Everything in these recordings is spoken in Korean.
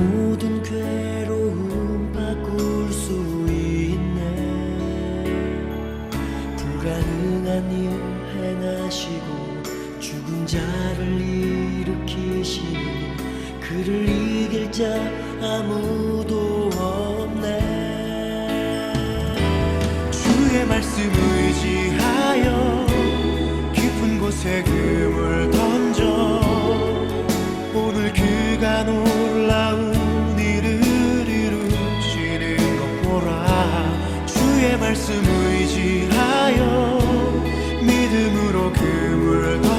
모든 괴로움 바꿀 수 있네. 불가능한 일 행하시고 죽은 자를 일으키시니 그를 이길 자 아무도 없네. 주의 말씀 의지하 말씀 의지하여 믿음으로 금을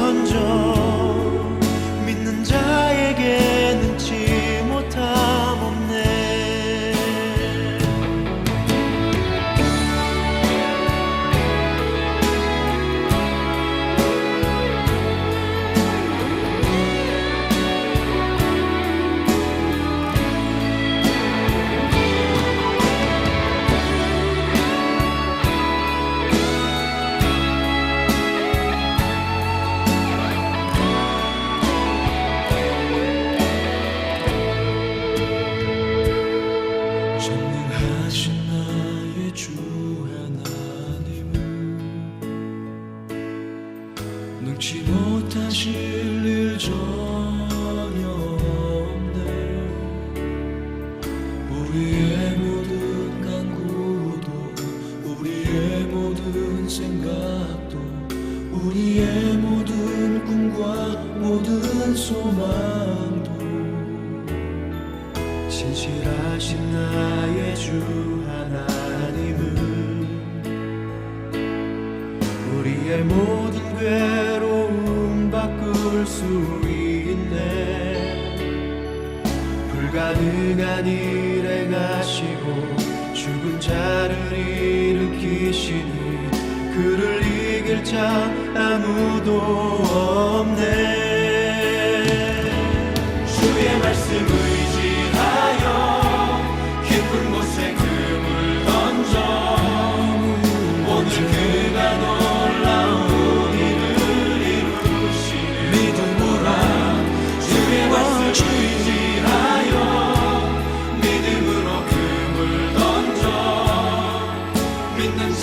못하실 일 전혀 없네. 우리의 모든 간구도 우리의 모든 생각도 우리의 모든 꿈과 모든 소망도 신실하신 나의 주 하나님은 우리의 모든 괴로움 바꿀 수 있네. 불가능한 일 행하시고 죽은 자를 일으키시니 그를 이길 자 아무도 없네. 주의 말씀 의지하여 깊은 곳에 금 의지